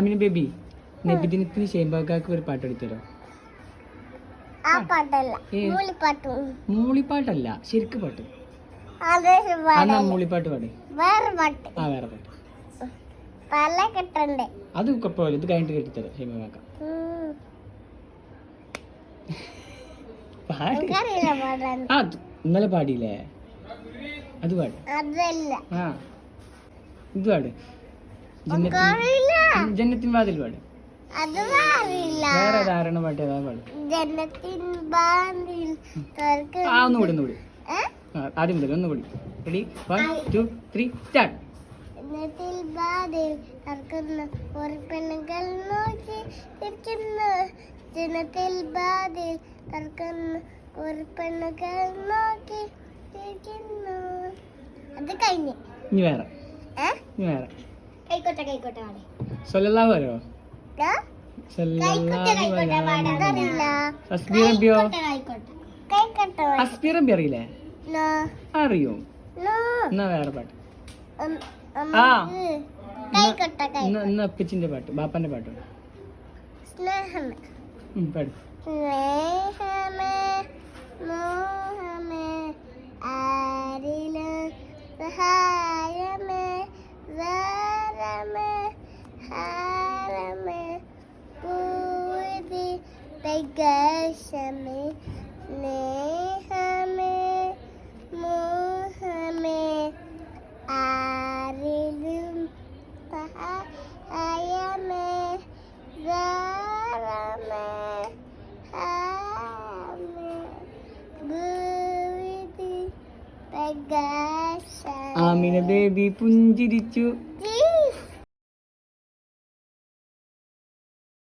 Amina baby നബിദിനത്തിന് ഷെയ്ബാക്കാക്ക് ഒരു പാട്ട് എടുത്തരോ ആ പാട്ടല്ല മൂളി പാട്ട് മൂളി മൂളിപ്പാട്ടല്ല ശരിക്ക് പാട്ട്. പാടല്ല മൂളിപ്പാട്ട് പാടേ. വേറെ പാട്ട്. ആ വേറെ പാട്ട്. പല കെട്ടണ്ടേ? അത് കുഴപ്പമില്ല ഇത് കഴിഞ്ഞിട്ട് കെട്ടിത്തരാം ഷെയ്ബാക്ക ആ ഇന്നലെ പാടിയില്ലേ? അത് പാട്. അതല്ല. ആ ഇത് പാട്. ജന്നത്തിൻ വാതിൽ പാട്. വേറെ ധാരണ പാട്ട് ഏതാ പാട് ആ ഒന്നുകൂടി ആദ്യം മുതൽ ഒന്നുകൂടി ready one two three start തർക്കുന്ന ഒരു പെണ്ണുകൾ നോക്കി ഇരിക്കുന്നു. ജനത്തിൽ ബാധിൽ തർക്കുന്ന ഒരു പെണ്ണുകൾ നോക്കി ഇരിക്കുന്നു. അത് കഴിഞ്ഞു. ഇനി വേറെ. ഇനി വേറെ. കൈക്കോട്ടെ കൈക്കോട്ടെ പാടെ സല്ലല്ലാഹു അറിയില്ലേ? അറിയോ? എന്നാ വേറെ പാട്ട്. ആ. ഇന്ന് അപ്പച്ചിന്റെ പാട്ട് ബാപ്പന്റെ പാട്ട്. സ്നേഹം. പാട്. പ്രകാശമേ സ്നേഹമേ മോഹമേ ആരിലും സഹായമേ പ്രകാശമേ ആമിന ബേബി പുഞ്ചിരിച്ചു.